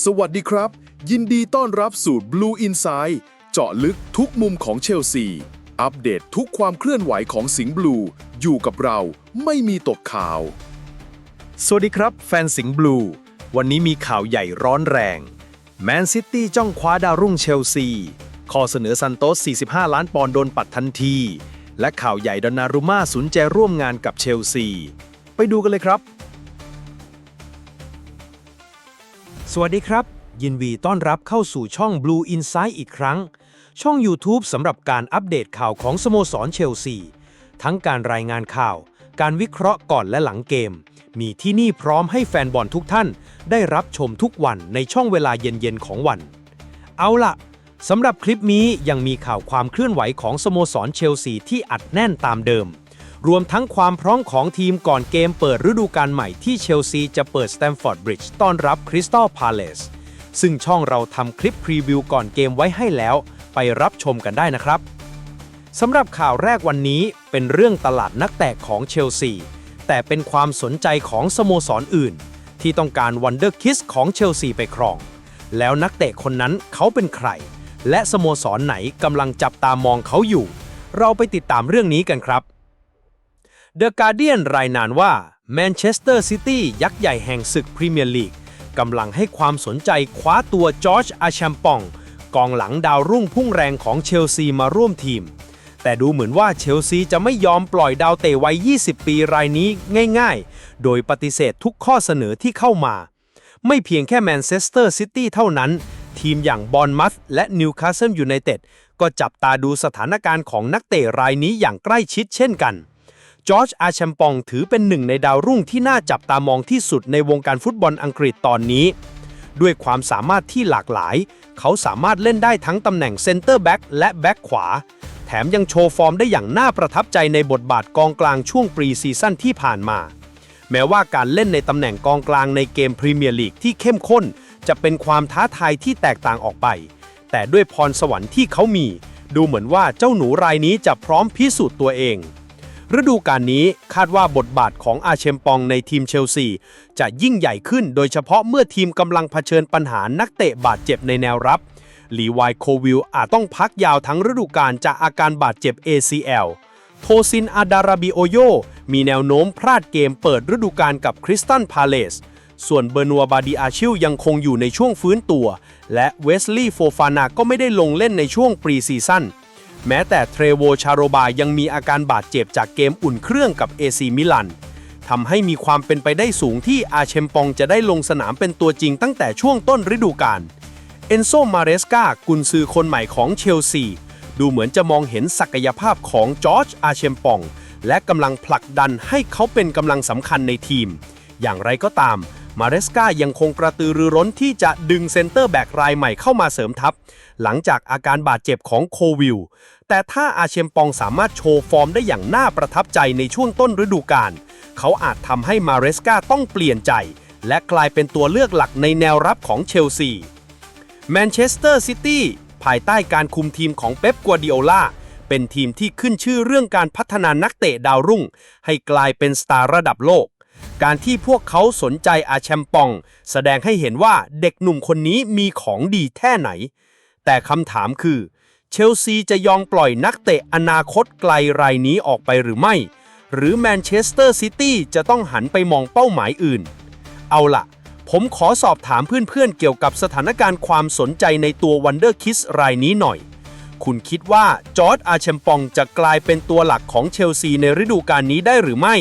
สวัสดีครับ ยินดีต้อนรับสู่ Blue Inside เจาะลึกทุกมุมของเชลซี อัปเดตทุกความเคลื่อนไหวของสิงห์บลู อยู่กับเราไม่มีตกข่าว สวัสดีครับ แฟนสิงห์บลู วันนี้มีข่าวใหญ่ร้อนแรงแมนซิตี้จ้องคว้าดาวรุ่งเชลซีข้อเสนอซันโตส 45 ล้านปอนด์โดนปัดทันที และข่าวใหญ่ดอนนารุม่าสนใจร่วมงานกับเชลซี ไปดูกันเลยครับ สวัสดีครับ ยินดีต้อนรับเข้าสู่ช่อง Blue Insight อีกครั้ง ช่อง YouTube สำหรับการอัปเดตข่าวของสโมสรเชลซี ทั้งการรายงานข่าว การวิเคราะห์ก่อนและหลังเกม มีที่นี่พร้อมให้แฟนบอลทุกท่าน ได้รับชมทุกวันในช่องเวลาเย็นๆของวัน เอาล่ะสำหรับคลิปนี้ยังมีข่าวความเคลื่อนไหวของสโมสรเชลซีที่อัดแน่นตามเดิม รวมทั้งความพร้อมของทีมก่อนเกมเปิดฤดูกาลใหม่ที่เชลซีจะเปิดสแตมฟอร์ดบริดจ์ต้อนรับคริสตัลพาเลสซึ่งช่องเราทำคลิปพรีวิวก่อนเกมไว้ให้แล้ว ไปรับชมกันได้นะครับสำหรับข่าวแรกวันนี้เป็นเรื่องตลาดนักแตะของเชลซีแต่เป็นความสนใจของสโมสรออื่น ที่ต้องการวันเดอร์คิสของเชลซีไปครอง แล้วนักเตะคนนั้นเขาเป็นใคร และสโมสรไหนกำลังจับตามองเขาอยู่ เราไปติดตามเรื่องนี้กันครับ The Guardian รายงานว่าแมนเชสเตอร์ซิตี้ยักษ์ใหญ่แห่งศึกพรีเมียร์ลีกกำลังให้ความสนใจคว้าตัวจอร์จอาแชมปอง กองหลังดาวรุ่งพุ่งแรงของเชลซีมาร่วมทีม แต่ดูเหมือนว่าเชลซีจะไม่ยอมปล่อยดาวเตะวัย 20 ปีรายนี้ง่ายๆ โดยปฏิเสธทุกข้อเสนอที่เข้ามา ไม่เพียงแค่แมนเชสเตอร์ซิตี้เท่านั้น ทีมอย่างบอลมัธและนิวคาสเซิลยูไนเต็ดก็จับตาดูสถานการณ์ของนักเตะรายนี้อย่างใกล้ชิดเช่นกัน จอร์จอาแชมปองถือเป็นหนึ่งในดาวรุ่งที่น่าจับตามองที่สุดในวงการฟุตบอลอังกฤษตอนนี้ ด้วยความสามารถที่หลากหลาย เขาสามารถเล่นได้ทั้งตำแหน่งเซนเตอร์แบ็กและแบ็กขวา แถมยังโชว์ฟอร์มได้อย่างน่าประทับใจในบทบาทกองกลางช่วงปรีซีซั่นที่ผ่านมา แม้ว่าการเล่นในตำแหน่งกองกลางในเกมพรีเมียร์ลีกที่เข้มข้น จะเป็นความท้าทายที่แตกต่างออกไป แต่ด้วยพรสวรรค์ที่เขามี ดูเหมือนว่าเจ้าหนูรายนี้จะพร้อมพิสูจน์ตัวเอง ฤดูกาลนี้คาดว่าบทบาทของอาเชมปองในทีมเชลซี จะยิ่งใหญ่ขึ้นโดยเฉพาะเมื่อทีมกำลังเผชิญปัญหานักเตะบาดเจ็บในแนวรับลีวายโควิลอาจต้องพักยาวทั้งฤดูกาลจากอาการบาดเจ็บ ACL โทซินอาดาราบิโอโยมีแนวโน้มพลาดเกมเปิดฤดูกาลกับคริสตันพาเลส ส่วนเบอร์นัวบาดิอาชิลยังคงอยู่ในช่วงฟื้นตัว และเวสลีย์โฟฟานาก็ไม่ได้ลงเล่นในช่วงปรีซีซั่น แม้แต่เทรโวชาโรบายังมีอาการบาดเจ็บจากเกมอุ่นเครื่องกับเอซีมิลันทำให้มีความเป็นไปได้สูงที่อาเชมปองจะได้ลงสนามเป็นตัวจริงตั้งแต่ช่วงต้นฤดูกาลเอนโซมาเรสกากุนซือคนใหม่ของเชลซี ดูเหมือนจะมองเห็นศักยภาพของจอร์จอาเชมปอง และกำลังผลักดันให้เขาเป็นกำลังสำคัญในทีม อย่างไรก็ตามมาเรสกายังคงกระตือรือร้นที่จะดึงเซนเตอร์แบ็กรายใหม่เข้ามาเสริมทัพ หลังจากอาการบาดเจ็บของโควิล แต่ถ้าอาเชมปองสามารถโชว์ฟอร์มได้อย่างน่าประทับใจในช่วงต้นฤดูกาลเขาอาจทำให้มาเรสกาต้องเปลี่ยนใจ และกลายเป็นตัวเลือกหลักในแนวรับของเชลซีแมนเชสเตอร์ซิตี้ภายใต้การคุมทีมของเป๊ปกัวดิโอลาเป็นทีมที่ขึ้นชื่อเรื่องการพัฒนานักเตะดาวรุ่ง ให้กลายเป็นสตาร์ระดับโลก การที่พวกเขาสนใจอาแชมปอง แสดงให้เห็นว่าเด็กหนุ่มคนนี้มีของดีแค่ไหน แต่คำถามคือ เชลซีจะยอมปล่อยนักเตะอนาคตไกลรายนี้ออกไปหรือไม่ หรือแมนเชสเตอร์ซิตี้จะต้องหันไปมองเป้าหมายอื่น เอาล่ะ ผมขอสอบถามเพื่อนๆเกี่ยวกับสถานการณ์ความสนใจในตัววันเดอร์คิสรายนี้หน่อย คุณคิดว่าจอร์ดอาเชมปองจะกลายเป็นตัวหลักของเชลซีในฤดูกาลนี้ได้หรือไม่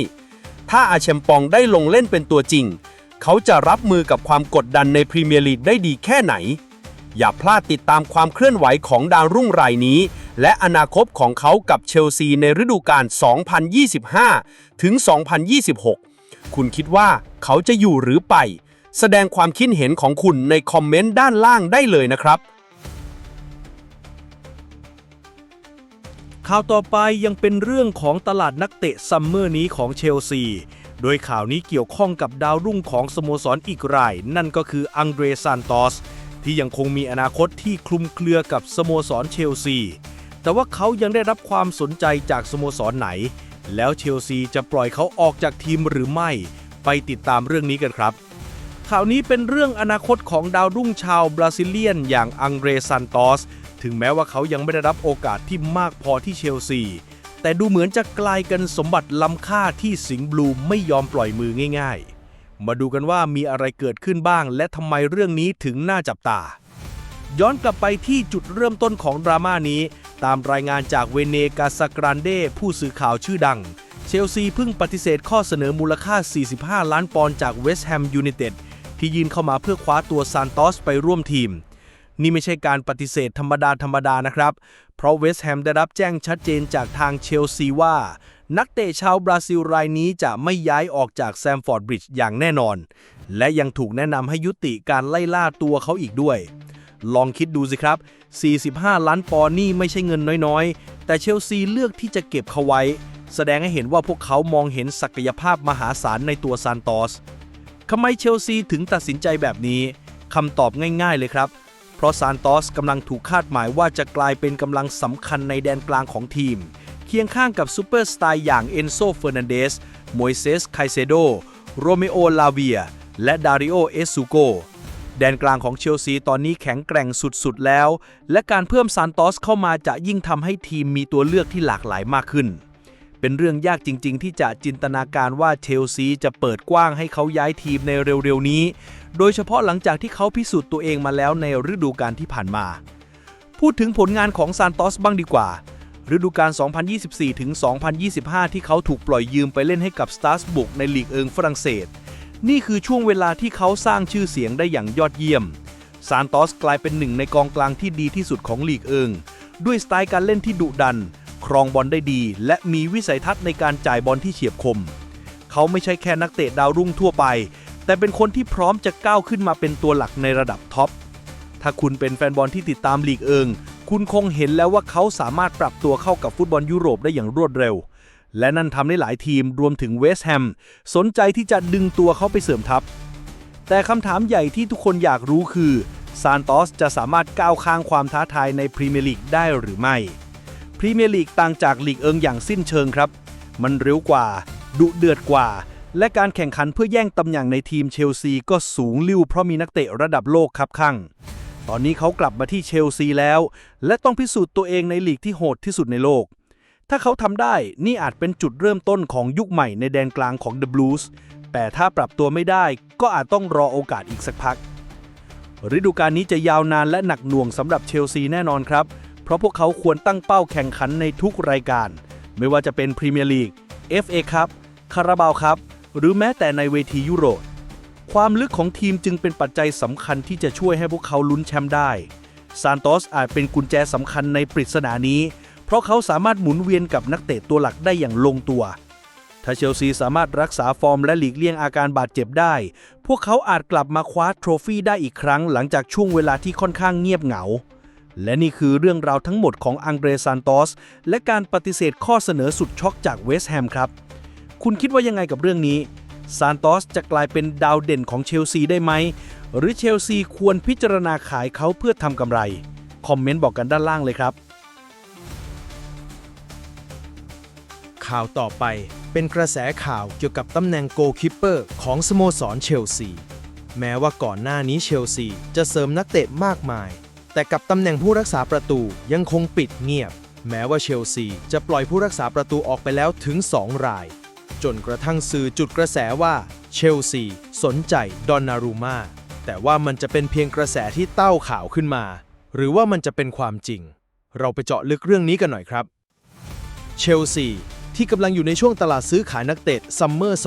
ถ้าอาเชมปองได้ลงเล่นเป็นตัวจริง เขาจะรับมือกับความกดดันในพรีเมียร์ลีกได้ดีแค่ไหน อย่าพลาดติดตามความเคลื่อนไหวของดาวรุ่งรายนี้ และอนาคตของเขากับเชลซีในฤดูกาล 2025 ถึง 2026 คุณคิดว่าเขาจะอยู่หรือไป แสดงความคิดเห็นของคุณในคอมเมนต์ด้านล่างได้เลยนะครับ ข่าวต่อไปยังเป็นเรื่องของตลาดนักเตะซัมเมอร์นี้ของเชลซีโดยข่าวนี้เกี่ยวข้องกับดาวรุ่งของสโมสรอีกราย นั่นก็คืออังเดรซานโตส ที่ยังคงมีอนาคตที่คลุมเครือกับสโมสรเชลซี แต่ว่าเขายังได้รับความสนใจจากสโมสรไหน แล้วเชลซีจะปล่อยเขาออกจากทีมหรือไม่ ไปติดตามเรื่องนี้กันครับ ข่าวนี้เป็นเรื่องอนาคตของดาวรุ่งชาวบราซิเลียนอย่างอังเดรซันโตสถึงแม้ว่าเขายังไม่ได้รับโอกาสที่มากพอที่เชลซี แต่ดูเหมือนจะกลายกันสมบัติล้ำค่าที่สิงห์บลูไม่ยอมปล่อยมือง่าย ๆ มาดูกันว่ามีอะไรเกิดขึ้นบ้าง และทำไมเรื่องนี้ถึงน่าจับตา ย้อนกลับไปที่จุดเริ่มต้นของดราม่านี้ ตามรายงานจากเวเนกาสกรันเดผู้สื่อข่าวชื่อดัง เชลซีเพิ่งปฏิเสธข้อเสนอมูลค่า 45 ล้านปอนด์จากเวสต์แฮมยูไนเต็ดที่ยื่นเข้ามาเพื่อคว้าตัวซานโตสไปร่วมทีม นี่ไม่ใช่การปฏิเสธธรรมดาธรรมดานะครับ เพราะเวสต์แฮมได้รับแจ้งชัดเจนจากทางเชลซีว่า นักเตะชาวบราซิลรายนี้จะไม่ย้ายออกจากแซมฟอร์ดบริดจ์อย่างแน่นอน และยังถูกแนะนำให้ยุติการไล่ล่าตัวเขาอีกด้วย ลองคิดดูสิครับ 45 ล้านปอนด์นี่ไม่ใช่เงินน้อยๆ แต่เชลซีเลือกที่จะเก็บเขาไว้ แสดงให้เห็นว่าพวกเขามองเห็นศักยภาพมหาศาลในตัวซานโตสทำไมเชลซีถึงตัดสินใจแบบนี้คำตอบง่ายๆเลยครับ เพราะซานโตสกำลังถูกคาดหมายว่าจะกลายเป็นกำลังสำคัญในแดนกลางของทีม เคียงข้างกับซูเปอร์สตาร์อย่างเอนโซเฟอร์นันเดสโมยเซสไคเซโดโรเมโอลาเวีย และดาริโอเอสูโกแดนกลางของเชลซีตอนนี้แข็งแกร่งสุดๆแล้ว และการเพิ่มซานโตสเข้ามาจะยิ่งทำให้ทีมมีตัวเลือกที่หลากหลายมากขึ้น เป็นเรื่องยากจริงๆ ที่จะจินตนาการว่าเชลซีจะเปิดกว้างให้เขาย้ายทีมในเร็วๆนี้ โดยเฉพาะหลังจากที่เขาพิสูจน์ตัวเองมาแล้วในฤดูกาลที่ผ่านมา พูดถึงผลงานของซานโตสบ้างดีกว่า ฤดูกาล 2024 ถึง 2025 ที่เขาถูกปล่อยยืมไปเล่นให้กับสตาร์สบุกในลีกเอิงฝรั่งเศส นี่คือช่วงเวลาที่เขาสร้างชื่อเสียงได้อย่างยอดเยี่ยม ซานโตสกลายเป็นหนึ่งในกองกลางที่ดีที่สุดของลีกเอิง ด้วยสไตล์การเล่นที่ดุดัน ครองบอลได้ดี และมีวิสัยทัศน์ในการจ่ายบอลที่เฉียบคม เขาไม่ใช่แค่นักเตะดาวรุ่งทั่วไป แต่เป็นคนที่พร้อมจะก้าวขึ้นมาเป็นตัวหลักในระดับท็อป ถ้าคุณเป็นแฟนบอลที่ติดตามลีกเอิง คุณคงเห็นแล้วว่าเขาสามารถปรับตัวเข้ากับฟุตบอลยุโรปได้อย่างรวดเร็ว และนั่นทำให้หลายทีมรวมถึงเวสต์แฮมสนใจที่จะดึงตัวเขาไปเสริมทัพ แต่คำถามใหญ่ที่ทุกคนอยากรู้คือซานโตสจะสามารถก้าวข้างความท้าทายในพรีเมียร์ลีกได้หรือไม่พรีเมียร์ลีกต่างจากลีกเอิงอย่างสิ้นเชิงครับ มันเร็วกว่า ดุเดือดกว่า และการแข่งขันเพื่อแย่งตำแหน่งในทีมเชลซีก็สูงลิ่วเพราะมีนักเตะระดับโลกครับข้าง ตอนนี้เขากลับมาที่เชลซีแล้ว และต้องพิสูจน์ตัวเองในลีกที่โหดที่สุดในโลก ถ้าเขาทำได้นี่อาจเป็นจุดเริ่มต้นของยุคใหม่ในแดนกลางของ The Blues แต่ถ้าปรับตัวไม่ได้ก็อาจต้องรอโอกาสอีกสักพัก ฤดูกาลนี้จะยาวนานและหนักหน่วงสำหรับเชลซีแน่นอนครับ เพราะพวกเขาควรตั้งเป้าแข่งขันในทุกรายการ ไม่ว่าจะเป็นพรีเมียร์ลีก FA ครับคาราบาวครับหรือแม้แต่ในเวทียุโรป ความลึกของทีมจึงเป็นปัจจัยสำคัญที่จะช่วยให้พวกเขาลุ้นแชมป์ได้ ซานโตสอาจเป็นกุญแจสำคัญในปริศนานี้ เพราะเขาสามารถหมุนเวียนกับนักเตะตัวหลักได้อย่างลงตัว ถ้าเชลซีสามารถรักษาฟอร์มและหลีกเลี่ยงอาการบาดเจ็บได้ พวกเขาอาจกลับมาคว้าโทรฟี่ได้อีกครั้งหลังจากช่วงเวลาที่ค่อนข้างเงียบเหงา และนี่คือเรื่องราวทั้งหมดของอังเดรซานโตสและการปฏิเสธข้อเสนอสุดช็อกจากเวสต์แฮมครับ คุณคิดว่ายังไงกับเรื่องนี้ ซานโตสจะกลายเป็นดาวเด่นของเชลซีได้ไหม หรือเชลซีควรพิจารณาขายเขาเพื่อทำกำไร คอมเมนต์บอกกันด้านล่างเลยครับ ข่าวต่อไปเป็นกระแสข่าวเกี่ยวกับตำแหน่งโกลคิปเปอร์ของสโมสรเชลซี แม้ว่าก่อนหน้านี้เชลซีจะเสริมนักเตะมากมาย แต่กับตำแหน่งผู้รักษาประตูยังคงปิดเงียบ แม้ว่าเชลซีจะปล่อยผู้รักษาประตูออกไปแล้วถึง 2 ราย จนกระทั่งสื่อจุดกระแสว่าเชลซีสนใจดอนนารูมาแต่ว่ามันจะเป็นเพียงกระแสที่เต้าข่าวขึ้นมา หรือว่ามันจะเป็นความจริง เราไปเจาะลึกเรื่องนี้กันหน่อยครับ เชลซีที่กำลังอยู่ในช่วงตลาดซื้อขายนักเตะซัมเมอร์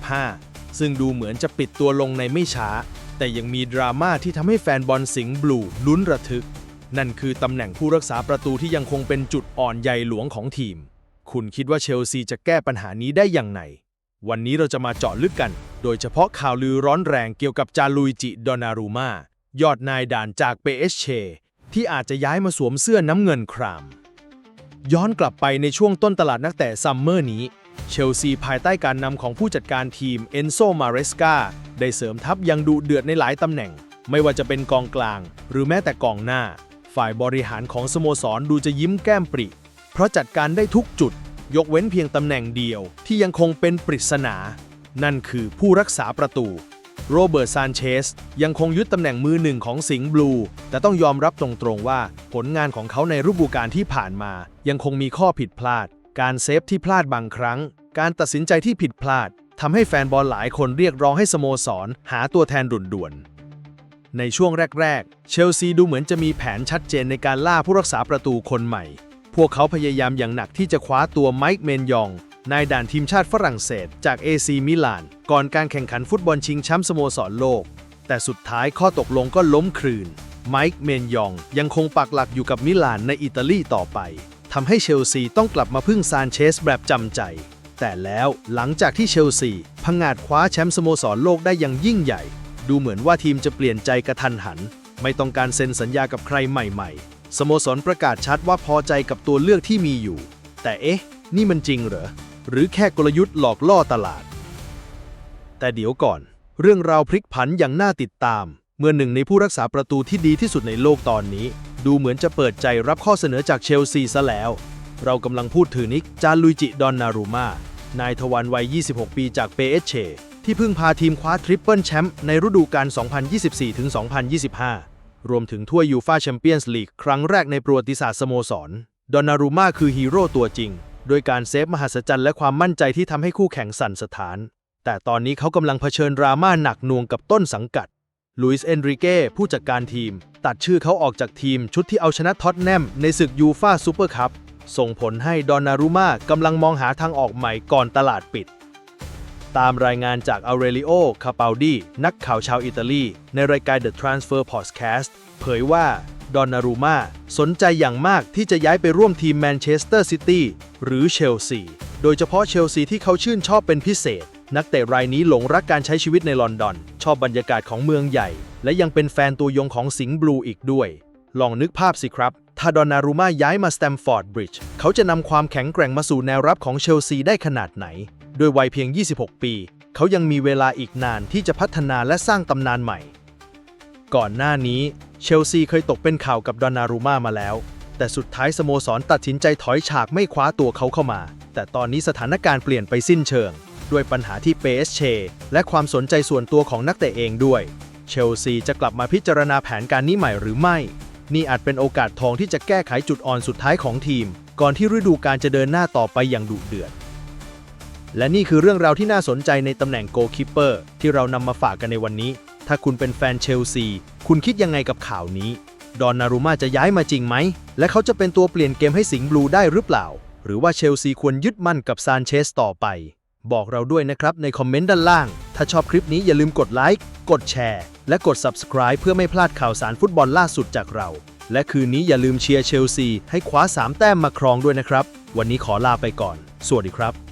2025 ซึ่งดูเหมือนจะปิดตัวลงในไม่ช้า แต่ยังมีดราม่าที่ทำให้แฟนบอลสิงห์บลูลุ้นระทึก นั่นคือตำแหน่งผู้รักษาประตูที่ยังคงเป็นจุดอ่อนใยหลวงของทีม คุณคิดว่าเชลซีจะแก้ปัญหานี้ได้อย่างไร วันนี้เราจะมาเจาะลึกกัน โดยเฉพาะข่าวลือร้อนแรงเกี่ยวกับจาลุยจิ ดอนารูมายอดนายด่านจากเปเอชเชที่อาจจะย้ายมาสวมเสื้อน้ำเงินคราม ย้อนกลับไปในช่วงต้นตลาดนักเตะซัมเมอร์นี้ เชลซีภายใต้การนำของผู้จัดการทีมเอนโซมาเรสกาได้เสริมทัพอยังดุเดือดในหลายตำแหน่ง ไม่ว่าจะเป็นกองกลาง หรือแม้แต่กองหน้า ฝ่ายบริหารของสโมสรดูจะยิ้มแก้มปริ เพราะจัดการได้ทุกจุด ยกเว้นเพียงตำแหน่งเดียวที่ยังคงเป็นปริศนา นั่นคือผู้รักษาประตู โรเบิร์ตซานเชสยังคงยึดตำแหน่งมือหนึ่งของสิงห์บลู แต่ต้องยอมรับตรงๆว่า ผลงานของเขาในฤดูกาลที่ผ่านมา ยังคงมีข้อผิดพลาด การเซฟที่พลาดบางครั้ง การตัดสินใจที่ผิดพลาดทำให้แฟนบอลหลายคนเรียกร้องให้สโมสร หาตัวแทนด่วนๆในช่วงแรก ๆ เชลซีดูเหมือนจะมีแผนชัดเจนในการล่าผู้รักษาประตูคนใหม่ พวกเขาพยายามอย่างหนักที่จะคว้าตัวไมค์เมนยอง นายด่านทีมชาติฝรั่งเศส จาก AC มิลาน ก่อนการแข่งขันฟุตบอลชิงแชมป์สโมสรโลก แต่สุดท้ายข้อตกลงก็ล้มคลืน ไมค์เมนยองยังคงปักหลักอยู่กับมิลานในอิตาลีต่อไปทำให้เชลซีต้องกลับมาพึ่งซานเชสแบบจำใจ แต่แล้วหลังจากที่เชลซีพังงาดคว้าแชมป์สโมสรโลกได้อย่างยิ่งใหญ่ ดูเหมือนว่าทีมจะเปลี่ยนใจกระทันหัน ไม่ต้องการเซ็นสัญญากับใครใหม่ ๆ สโมสรประกาศชัดว่าพอใจกับตัวเลือกที่มีอยู่ แต่เอ๊ะ นี่มันจริงเหรอ หรือแค่กลยุทธ์หลอกล่อตลาด แต่เดี๋ยวก่อน เรื่องราวพลิกผันอย่างน่าติดตาม เมื่อหนึ่งในผู้รักษาประตูที่ดีที่สุดในโลกตอนนี้ ดูเหมือนจะเปิดใจรับข้อเสนอจากเชลซีซะแล้ว เรากำลังพูดถึงนิกจาลุยจิดอนนารูมานายทวันวัย 26 ปีจากเปเอเชที่เพิ่งพาทีมคว้าทริปเปิลแชมป์ในฤดูกาล2024-2025 รวมถึงถ้วยยูฟาแชมเปี้ยนส์ลีกครั้งแรกในประวัติศาสตร์สโมสร ดอนนารูมาคือฮีโร่ตัวจริง โดยการเซฟมหัศจรรย์และความมั่นใจที่ทำให้คู่แข่งสั่นสถาน แต่ตอนนี้เขากำลังเผชิญดราม่าหนักหน่วงกับต้นสังกัดลุยส์เอนริเก้ผู้จัดการทีม ตัดชื่อเขาออกจากทีมชุดที่เอาชนะท็อตแนมในศึกยูฟาซูเปอร์คัพส่งผลให้ดอนนารุมากำลังมองหาทางออกใหม่ก่อนตลาดปิด ตามรายงานจากอาเรลิโอ คาเปาดี นักข่าวชาวอิตาลี ในรายการ The Transfer Podcast เผยว่าดอนนารูมาสนใจอย่างมากที่จะย้ายไปร่วมทีมแมนเชสเตอร์ซิตี้หรือเชลซี โดยเฉพาะเชลซีที่เขาชื่นชอบเป็นพิเศษ นักเตะรายนี้หลงรักการใช้ชีวิตในลอนดอน ชอบบรรยากาศของเมืองใหญ่ และยังเป็นแฟนตัวยงของสิงห์บลูอีกด้วย ลองนึกภาพสิครับ ถ้าดอนนารูมาย้ายมาสแตมฟอร์ดบริดจ์เขาจะนำความแข็งแกร่งมาสู่แนวรับของเชลซีได้ขนาดไหน ด้วยวัยเพียง 26 ปี เขายังมีเวลาอีกนานที่จะพัฒนาและสร้างตำนานใหม่ ก่อนหน้านี้เชลซีเคยตกเป็นข่าวกับดอนนารูมามาแล้ว แต่สุดท้ายสโมสรตัดสินใจถอยฉากไม่คว้าตัวเขาเข้ามา แต่ตอนนี้สถานการณ์เปลี่ยนไปสิ้นเชิง ด้วยปัญหาที่เปสเชและความสนใจส่วนตัวของนักเตะเองด้วย เชลซีจะกลับมาพิจารณาแผนการนี้ใหม่หรือไม่ นี่อาจเป็นโอกาสทองที่จะแก้ไขจุดอ่อนสุดท้ายของทีม ก่อนที่ฤดูกาลจะเดินหน้าต่อไปอย่างดุเดือด และนี่คือเรื่องราวที่น่าสนใจในตำแหน่งโกคิปเปอร์ที่เรานำมาฝากกันในวันนี้ ถ้าคุณเป็นแฟนเชลซี คุณคิดยังไงกับข่าวนี้ ดอนนารูมาจะย้ายมาจริงไหม และเขาจะเป็นตัวเปลี่ยนเกมให้สิงห์บลูได้หรือเปล่า หรือว่าเชลซีควรยึดมั่นกับซานเชสต่อไป บอกเราด้วยนะครับในคอมเมนต์ด้านล่าง ถ้าชอบคลิปนี้อย่าลืมกดไลค์ กดแชร์ และกด Subscribe เพื่อไม่พลาดข่าวสารฟุตบอลล่าสุดจากเรา และคืนนี้อย่าลืมเชียร์เชลซีให้คว้า 3 แต้มมาครองด้วยนะครับ วันนี้ขอลาไปก่อน สวัสดีครับ